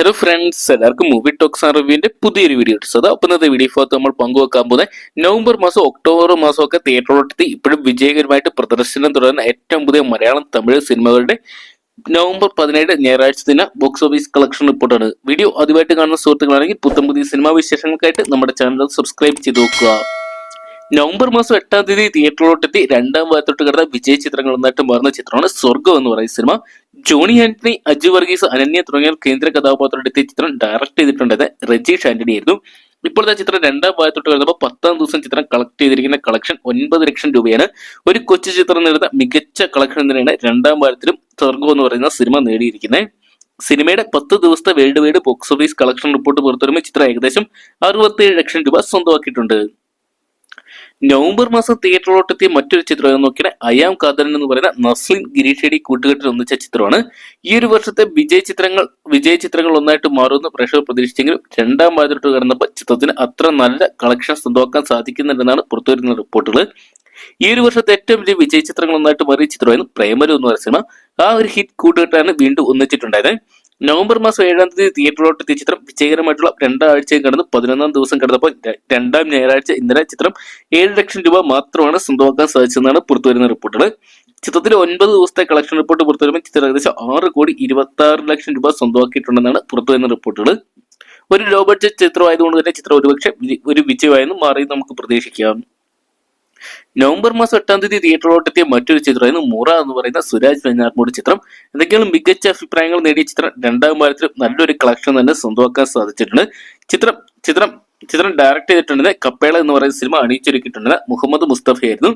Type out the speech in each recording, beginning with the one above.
Hello friends എല്ലാവർക്കും movie talks റിവ്യൂവിന്റെ പുതിയൊരു വീഡിയോ എടുത്തത് അപ്പോൾ ഇന്നത്തെ വീഡിയോ നമ്മൾ പങ്കുവെക്കാൻ പോകുന്നത് നവംബർ മാസം ഒക്ടോബർ മാസം ഒക്കെ തിയേറ്ററിലോട്ടെത്തി ഇപ്പോഴും വിജയകരമായിട്ട് പ്രദർശനം തുടരുന്ന ഏറ്റവും പുതിയ മലയാളം തമിഴ് സിനിമകളുടെ നവംബർ പതിനേഴ് ഞായറാഴ്ച ദിന ബോക്സ് ഓഫീസ് കളക്ഷൻ റിപ്പോർട്ടാണ് വീഡിയോ ആദ്യമായിട്ട് കാണുന്ന സുഹൃത്തുക്കളാണെങ്കിൽ പുത്തം പുതിയ സിനിമാ വിശേഷങ്ങൾക്കായിട്ട് നമ്മുടെ ചാനൽ സബ്സ്ക്രൈബ് ചെയ്ത് നോക്കുക. നവംബർ മാസം എട്ടാം തീയതി തിയേറ്ററിലോട്ടെത്തി രണ്ടാം ഭാഗത്തോട്ട് കിടന്ന വിജയ ചിത്രങ്ങൾ ഒന്നായിട്ട് മാറുന്ന ചിത്രമാണ് സ്വർഗം എന്ന് പറയുന്ന സിനിമ. ജോണി ആന്റണി അജു വർഗീസ് അനന്യ തുടങ്ങിയ കേന്ദ്ര കഥാപാത്രങ്ങളുടെ എത്തിയ ചിത്രം ഡയറക്ട് ചെയ്തിട്ടുണ്ടത് റജീഷ് ആന്റണി ആയിരുന്നു. ഇപ്പോഴത്തെ ചിത്രം രണ്ടാം ഭാഗത്തോട്ട് കിടന്നപ്പോൾ പത്താം ദിവസം ചിത്രം കളക്ട് ചെയ്തിരിക്കുന്ന കളക്ഷൻ ഒൻപത് ലക്ഷം രൂപയാണ്. ഒരു കൊച്ചു ചിത്രം നേടുന്ന മികച്ച കളക്ഷൻ തന്നെയാണ് രണ്ടാം ഭാഗത്തിലും സ്വർഗം എന്ന് പറയുന്ന സിനിമ നേടിയിരിക്കുന്നത്. സിനിമയുടെ പത്ത് ദിവസത്തെ world wide box office collection report പുറത്തുവരുമ്പോൾ ചിത്രം ഏകദേശം അറുപത്തേഴ് ലക്ഷം രൂപ സ്വന്തമാക്കിയിട്ടുണ്ട്. നവംബർ മാസം തിയേറ്ററിലോട്ടെത്തിയ മറ്റൊരു ചിത്രം നോക്കിയാൽ അയാം കാതരൻ എന്ന് പറയുന്ന നസ്ലിൻ ഗിരീഷേടി കൂട്ടുകെട്ടിൽ ഒന്നിച്ച ചിത്രമാണ്. ഈ ഒരു വർഷത്തെ വിജയ ചിത്രങ്ങൾ വിജയ ചിത്രങ്ങൾ ഒന്നായിട്ട് മാറുമെന്ന് പ്രേക്ഷകർ പ്രതീക്ഷിച്ചെങ്കിലും രണ്ടാം ഭാഗത്തോട്ട് കടന്നപ്പോൾ ചിത്രത്തിന് അത്ര നല്ല കളക്ഷൻ സ്വന്തമാക്കാൻ സാധിക്കുന്നുണ്ടെന്നാണ് പുറത്തുവരുന്ന റിപ്പോർട്ടുകൾ. ഈ ഒരു വർഷത്തെ ഏറ്റവും വലിയ വിജയ ചിത്രങ്ങൾ ഒന്നായിട്ട് മാറിയ ചിത്രമായിരുന്നു പ്രേമലു എന്ന് പറയുന്ന സിനിമ. ആ ഒരു ഹിറ്റ് കൂട്ടുകെട്ടാണ് വീണ്ടും ഒന്നിച്ചിട്ടുണ്ടായത്. നവംബർ മാസം ഏഴാം തീയതി തിയേറ്ററിലോട്ട് എത്തിയ ചിത്രം വിജയകരമായിട്ടുള്ള രണ്ടാഴ്ചയും കടന്ന് പതിനൊന്നാം ദിവസം കടന്നപ്പോൾ രണ്ടാം ഞായറാഴ്ച ഇന്നലെ ചിത്രം ഏഴ് ലക്ഷം രൂപ മാത്രമാണ് സ്വന്തമാക്കാൻ സാധിച്ചതെന്നാണ് പുറത്തുവരുന്ന റിപ്പോർട്ടുകൾ. ചിത്രത്തിൽ ഒൻപത് ദിവസത്തെ കളക്ഷൻ റിപ്പോർട്ട് പുറത്തുവരുമ്പോൾ ചിത്രം ഏകദേശം ആറ് കോടി ഇരുപത്തി ആറ് ലക്ഷം രൂപ സ്വന്തമാക്കിയിട്ടുണ്ടെന്നാണ് പുറത്തുവരുന്ന റിപ്പോർട്ടുകൾ. ഒരു ലോ ബഡ്ജറ്റ് ചിത്രമായതുകൊണ്ട് തന്നെ ചിത്രം ഒരുപക്ഷെ ഒരു വിജയമായെന്ന് മാറി നമുക്ക് പ്രതീക്ഷിക്കാം. നവംബർ മാസം എട്ടാം തീയതി തിയേറ്ററിലോട്ടെത്തിയ മറ്റൊരു ചിത്രമായിരുന്നു മുറ എന്ന് പറയുന്ന സുരാജ് വെഞ്ഞാർമൂട് ചിത്രം. എന്തൊക്കെയാണ് മികച്ച അഭിപ്രായങ്ങൾ നേടിയ ചിത്രം? രണ്ടാം വാരത്തിലും നല്ലൊരു കളക്ഷൻ തന്നെ സ്വന്തമാക്കാൻ സാധിച്ചിട്ടുണ്ട്. ചിത്രം ചിത്രം ചിത്രം ഡയറക്ട് ചെയ്തിട്ടുണ്ടെന്ന് കപ്പേള എന്ന് പറയുന്ന സിനിമ അണിയിച്ചൊരുക്കിയിട്ടുണ്ടെന്ന് മുഹമ്മദ് മുസ്തഫയായിരുന്നു.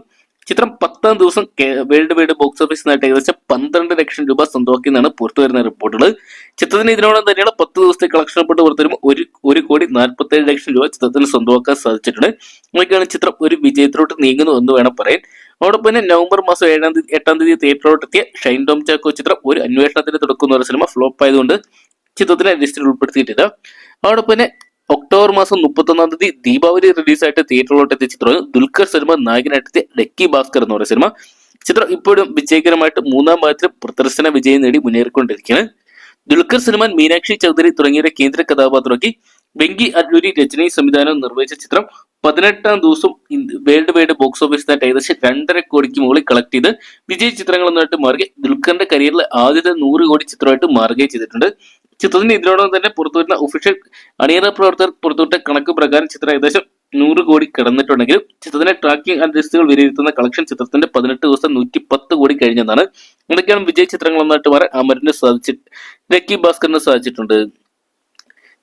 ചിത്രം പത്താം ദിവസം വേൾഡ് വൈഡ് ബോക്സ് ഓഫീസ് നേട്ടം ഏകദേശം പന്ത്രണ്ട് ലക്ഷം രൂപ സ്വന്തമാക്കി എന്നാണ് പുറത്തുവരുന്ന റിപ്പോർട്ടുകൾ. ചിത്രത്തിന് ഇതിനോടൊപ്പം തന്നെയുള്ള പത്ത് ദിവസത്തെ കളക്ഷൻ റിപ്പോർട്ട് പുറത്തുവരുമ്പോൾ ഒരു ഒരു കോടി നാൽപ്പത്തി ഏഴ് ലക്ഷം രൂപ ചിത്രത്തിന് സ്വന്തമാക്കാൻ സാധിച്ചിട്ടുണ്ട്. അങ്ങനെയൊക്കെയാണ് ചിത്രം ഒരു വിജയത്തിലോട്ട് നീങ്ങുന്നു എന്ന് വേണം പറയാൻ. അതോടൊപ്പം തന്നെ നവംബർ മാസം ഏഴാം തീയതി എട്ടാം തീയതി തിയേറ്ററിലോട്ട് എത്തിയ ഷൈൻ ടോം ചാക്കോ ചിത്രം ഒരു അന്വേഷണത്തിന് തുടക്കുന്ന ഒരു സിനിമ ഫ്ലോപ്പ് ആയതുകൊണ്ട് ചിത്രത്തിനെ ലിസ്റ്റിൽ ഉൾപ്പെടുത്തിയിട്ടില്ല. അതോടൊപ്പം തന്നെ ഒക്ടോബർ മാസം മുപ്പത്തൊന്നാം തീയതി ദീപാവലി റിലീസായിട്ട് തിയേറ്ററിലോട്ട് എത്തിയ ചിത്രമാണ് ദുൽഖർ സിനിമ നായകനായിട്ടെത്തിയ ലക്കി ഭാസ്കർ എന്ന് പറയുന്ന സിനിമ. ചിത്രം ഇപ്പോഴും വിജയകരമായിട്ട് മൂന്നാം ഭാഗത്തിൽ പ്രദർശന വിജയം നേടി മുന്നേറിക്കൊണ്ടിരിക്കുകയാണ്. ദുൽഖർ സൽമാൻ മീനാക്ഷി ചൗധരി തുടങ്ങിയവരെ കേന്ദ്ര കഥാപാത്രമാക്കി വെങ്കി അഡ്ലൂരി രചനയും സംവിധാനവും നിർവഹിച്ച ചിത്രം പതിനെട്ടാം ദിവസം വേൾഡ് വൈഡ് ബോക്സ് ഓഫീസ് നേട്ടം ഏകദേശം രണ്ടര കോടിക്ക് മുകളിൽ കളക്ട് ചെയ്ത് വിജയ ചിത്രങ്ങൾ എന്നായിട്ട് മാറുകയും ദുൽഖറിന്റെ കരിയറിലെ ആദ്യത്തെ നൂറ് കോടി ചിത്രമായിട്ട് മാറുകയും ചെയ്തിട്ടുണ്ട്. ചിത്രത്തിന് ഇതിനോടൊപ്പം തന്നെ പുറത്തുവരുന്ന ഒഫീഷ്യൽ അണിയറ പ്രവർത്തകർ പുറത്തുവിട്ട കണക്ക് പ്രകാരം ചിത്രം ഏകദേശം നൂറ് കോടി കിടന്നിട്ടുണ്ടെങ്കിലും ചിത്രത്തിന്റെ ട്രാക്കിംഗ് അനലിസ്റ്റുകൾ വിലയിരുത്തുന്ന കളക്ഷൻ ചിത്രത്തിന്റെ പതിനെട്ട് ദിവസം നൂറ്റി പത്ത് കോടി കഴിഞ്ഞതാണ് ഇതൊക്കെയാണ് വിജയ് ചിത്രങ്ങൾ ഒന്നായിട്ട് മാറാൻ അമരന് സാധിച്ചിട്ട് രക്കി ഭാസ്കറിന് സാധിച്ചിട്ടുണ്ട്.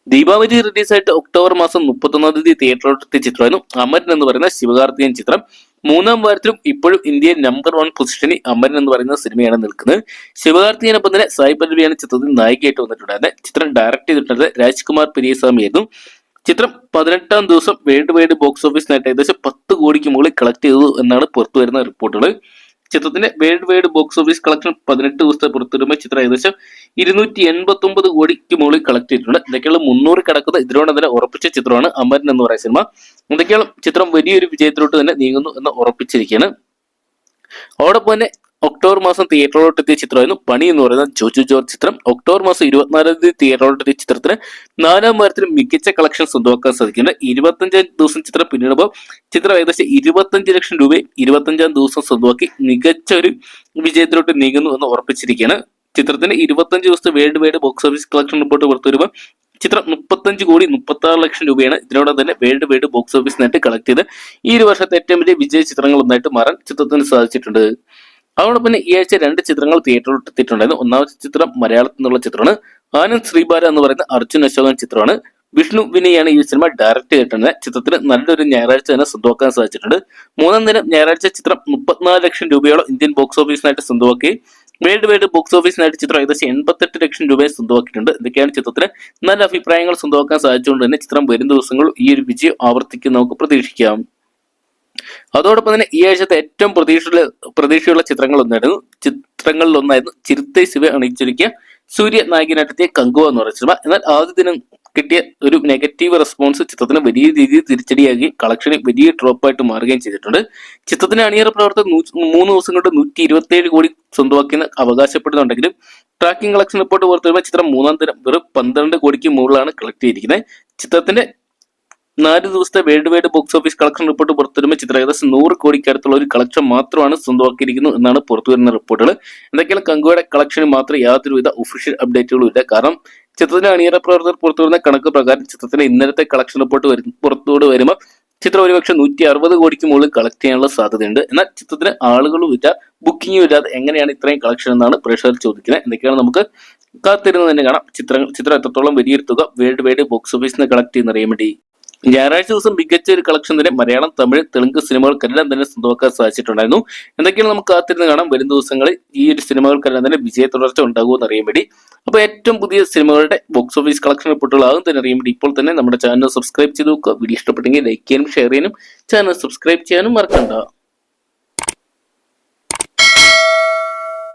ദീപാവലി റിലീസായിട്ട് ഒക്ടോബർ മാസം മുപ്പത്തൊന്നാം തീയതി തിയേറ്ററിലെത്തിയ ചിത്രമായിരുന്നു അമരൻ എന്ന് പറയുന്ന ശിവകാർത്തികൻ ചിത്രം. മൂന്നാം വാരത്തിലും ഇപ്പോഴും ഇന്ത്യയിൽ നമ്പർ വൺ പൊസിഷനിൽ അമരൻ എന്ന് പറയുന്ന സിനിമയാണ് നിൽക്കുന്നത്. ശിവകാർത്തികനൊപ്പം തന്നെ സായി പല്ലവിയാണ് ചിത്രത്തിൽ നായികയായിട്ട് വന്നിട്ടുണ്ടായിരുന്നത് ചിത്രം ഡയറക്ട് ചെയ്തിട്ടുള്ളത് രാജ്കുമാർ പെരിയസ്വാമി ആയിരുന്നു ചിത്രം പതിനെട്ടാം ദിവസം വേൾഡ് വൈഡ് ബോക്സ് ഓഫീസ് നേട്ടം ഏകദേശം പത്ത് കോടിക്ക് മുകളിൽ കളക്ട് ചെയ്തു എന്നാണ് പുറത്തു വരുന്ന റിപ്പോർട്ടുകൾ ചിത്രത്തിന്റെ world wide box office collection പതിനെട്ട് ദിവസത്തെ പുറത്തിടുമ്പോൾ ചിത്രം ഏകദേശം ഇരുന്നൂറ്റി എൺപത്തി ഒമ്പത് കോടിക്ക് മുകളിൽ കളക്ട് ചെയ്തിട്ടുണ്ട്. ഇതൊക്കെയുള്ള മുന്നൂറ് കടക്കുന്ന ഇതിനോട് തന്നെ ഉറപ്പിച്ച ചിത്രമാണ് അമരൻ എന്ന് പറയുന്ന സിനിമ. ഇതൊക്കെയാണ് ചിത്രം വലിയൊരു വിജയത്തിലോട്ട് തന്നെ നീങ്ങുന്നു എന്ന് ഉറപ്പിച്ചിരിക്കുകയാണ്. അതോടൊപ്പം തന്നെ ഒക്ടോബർ മാസം തിയേറ്ററിലോട്ട് എത്തിയ ചിത്രമായിരുന്നു പണി എന്ന് പറയുന്ന ജോജു ജോർജ് ചിത്രം. ഒക്ടോബർ മാസം ഇരുപത്തിനാലാം തീയതി തിയേറ്ററിലോട്ട് എത്തിയ ചിത്രത്തിന് നാലാം വാരത്തിൽ മികച്ച കളക്ഷൻ സ്വന്തമാക്കാൻ സാധിക്കുന്നുണ്ട്. ഇരുപത്തഞ്ചാം ദിവസം ചിത്രം പിന്നിടുമ്പോൾ ചിത്രം ഏകദേശം ഇരുപത്തഞ്ച് ലക്ഷം രൂപ ഇരുപത്തഞ്ചാം ദിവസം സ്വന്തമാക്കി മികച്ച ഒരു വിജയത്തിലോട്ട് നീങ്ങുന്നു എന്ന് ഉറപ്പിച്ചിരിക്കുകയാണ്. ചിത്രത്തിന്റെ ഇരുപത്തഞ്ച് ദിവസത്തെ world wide box office collection report പുറത്തു വരുമ്പോൾ ചിത്രം മുപ്പത്തഞ്ച് കോടി മുപ്പത്തി ആറ് ലക്ഷം രൂപയാണ് ഇതിനോടൊപ്പം തന്നെ വേൾഡ് വൈഡ് ബോക്സ് ഓഫീസിനായിട്ട് കളക്ട് ചെയ്ത് ഈ ഒരു വർഷത്തെ ഏറ്റവും വലിയ വിജയ ചിത്രങ്ങൾ ഒന്നായിട്ട് മാറാൻ ചിത്രത്തിന് സാധിച്ചിട്ടുണ്ട്. അതോടൊപ്പം ഈ ആഴ്ച രണ്ട് ചിത്രങ്ങൾ തിയേറ്ററിൽ എത്തിയിട്ടുണ്ടായിരുന്നു. ഒന്നാമത്തെ ചിത്രം മലയാളത്തിൽ നിന്നുള്ള ചിത്രമാണ്. ആനന്ദ് ശ്രീബാല എന്ന് പറയുന്ന അർജുൻ അശോകൻ ചിത്രമാണ്. വിഷ്ണു വിനയാണ് ഈ സിനിമ ഡയറക്ട് ചെയ്തിട്ടുണ്ട് ചിത്രത്തിന് നല്ലൊരു ഞായറാഴ്ച തന്നെ സ്വന്തമാക്കാൻ സാധിച്ചിട്ടുണ്ട്. മൂന്നാം ദിനം ഞായറാഴ്ച ചിത്രം മുപ്പത്തിനാല് ലക്ഷം രൂപയോളം ഇന്ത്യൻ ബോക്സ് ഓഫീസിനായിട്ട് സ്വന്തമാക്കി. വേൾഡ് വൈഡ് ബോക്സ് ഓഫീസിനായിട്ട് ചിത്രം ഏകദേശം എൺപത്തെട്ട് ലക്ഷം രൂപയെ സ്വന്തമാക്കിയിട്ടുണ്ട്. ഇതൊക്കെയാണ് ചിത്രത്തിന് നല്ല അഭിപ്രായങ്ങൾ സ്വന്തമാക്കാൻ സാധിച്ചുകൊണ്ട് തന്നെ ചിത്രം വരും ദിവസങ്ങളിൽ ഈ ഒരു വിജയം ആവർത്തിക്കും നമുക്ക് പ്രതീക്ഷിക്കാം. അതോടൊപ്പം തന്നെ ഈ ആഴ്ചത്തെ ഏറ്റവും പ്രതീക്ഷയുള്ള പ്രതീക്ഷയുള്ള ചിത്രങ്ങളിൽ ഒന്നായിരുന്നു ചിരുത്തെ ശിവ അണിയിച്ചൊരുക്കിയ സൂര്യ നായകനായിട്ടെത്തിയ കങ്കുവ എന്ന് പറയുന്ന സിനിമ. എന്നാൽ ആദ്യ ദിനം കിട്ടിയ ഒരു നെഗറ്റീവ് റെസ്പോൺസ് ചിത്രത്തിന് വലിയ രീതിയിൽ തിരിച്ചടിയാക്കി കളക്ഷന് വലിയ ഡ്രോപ്പായിട്ട് മാറുകയും ചെയ്തിട്ടുണ്ട്. ചിത്രത്തിന്റെ അണിയറ പ്രവർത്തകർ മൂന്ന് ദിവസം കൊണ്ട് നൂറ്റി ഇരുപത്തി കോടി സ്വന്തമാക്കിയെന്ന് അവകാശപ്പെടുന്നുണ്ടെങ്കിലും ട്രാക്കിംഗ് കളക്ഷൻ റിപ്പോർട്ട് പുറത്തുവരുമ്പോൾ ചിത്രം മൂന്നാം തരം വെറും പന്ത്രണ്ട് കോടിക്ക് മുകളിലാണ് കളക്ട് ചെയ്തിരിക്കുന്നത് ചിത്രത്തിന്റെ നാല് ദിവസത്തെ world wide box office collection report പുറത്തുവരുമ്പോൾ ചിത്രം ഏകദേശം നൂറ് കോടിക്കടുത്തുള്ള ഒരു കളക്ഷൻ മാത്രമാണ് സ്വന്തമാക്കിയിരിക്കുന്നു എന്നാണ് പുറത്തുവരുന്ന റിപ്പോർട്ടുകൾ എന്തൊക്കെയാണ് കങ്കുവയുടെ കളക്ഷന് മാത്രം യാതൊരുവിധ ഒഫീഷ്യൽ അപ്ഡേറ്റുകളും ഇല്ല. കാരണം ചിത്രത്തിന്റെ അണിയറ പ്രവർത്തകർ പുറത്തുവരുന്ന കണക്ക് പ്രകാരം ചിത്രത്തിന്റെ ഇന്നലത്തെ കളക്ഷൻ റിപ്പോർട്ട് വരും പുറത്തോട് വരുമ്പോൾ ചിത്രം ഒരുപക്ഷെ നൂറ്റി അറുപത് കോടിക്ക് മുകളിൽ കളക്ട് ചെയ്യാനുള്ള സാധ്യതയുണ്ട്. എന്നാൽ ചിത്രത്തിന് ആളുകളും ഇല്ല ബുക്കിങ്ങും ഇല്ലാതെ എങ്ങനെയാണ് ഇത്രയും കളക്ഷൻ എന്നാണ് പ്രേക്ഷകർ ചോദിക്കുന്നത്. എന്തൊക്കെയാണ് നമുക്ക് കാത്തിരുന്ന് തന്നെ കാണാം. ചിത്രങ്ങൾ ചിത്രം എത്രത്തോളം വലിയൊരു തുക വേൾഡ് വൈഡ് ബോക്സ് ഓഫീസിൽ നിന്ന് കളക്ട് ചെയ്യുന്ന അറിയാൻ വേണ്ടി. ഞായറാഴ്ച ദിവസം മികച്ച ഒരു കളക്ഷൻ തന്നെ മലയാളം തമിഴ് തെലുങ്ക് സിനിമകൾക്കെല്ലാം തന്നെ സ്വന്തമാക്കാൻ സാധിച്ചിട്ടുണ്ടായിരുന്നു. എന്തൊക്കെയാണ് നമുക്ക് കാത്തിരുന്ന് കാണാം. വരും ദിവസങ്ങളിൽ ഈ ഒരു സിനിമകൾക്കെല്ലാം തന്നെ വിജയ തുടർച്ച ഉണ്ടാകുമെന്ന് അറിയാൻ വേണ്ടി. അപ്പോൾ ഏറ്റവും പുതിയ സിനിമകളുടെ ബോക്സ് ഓഫീസ് കളക്ഷൻ റിപ്പോർട്ടുകൾ ആകും തന്നെ അറിയാൻ വേണ്ടി ഇപ്പോൾ തന്നെ നമ്മുടെ ചാനൽ സബ്സ്ക്രൈബ് ചെയ്ത് നോക്കുക. വീഡിയോ ഇഷ്ടപ്പെട്ടെങ്കിൽ ലൈക്ക് ചെയ്യാനും ഷെയർ ചെയ്യാനും ചാനൽ സബ്സ്ക്രൈബ് ചെയ്യാനും മറക്കണ്ട.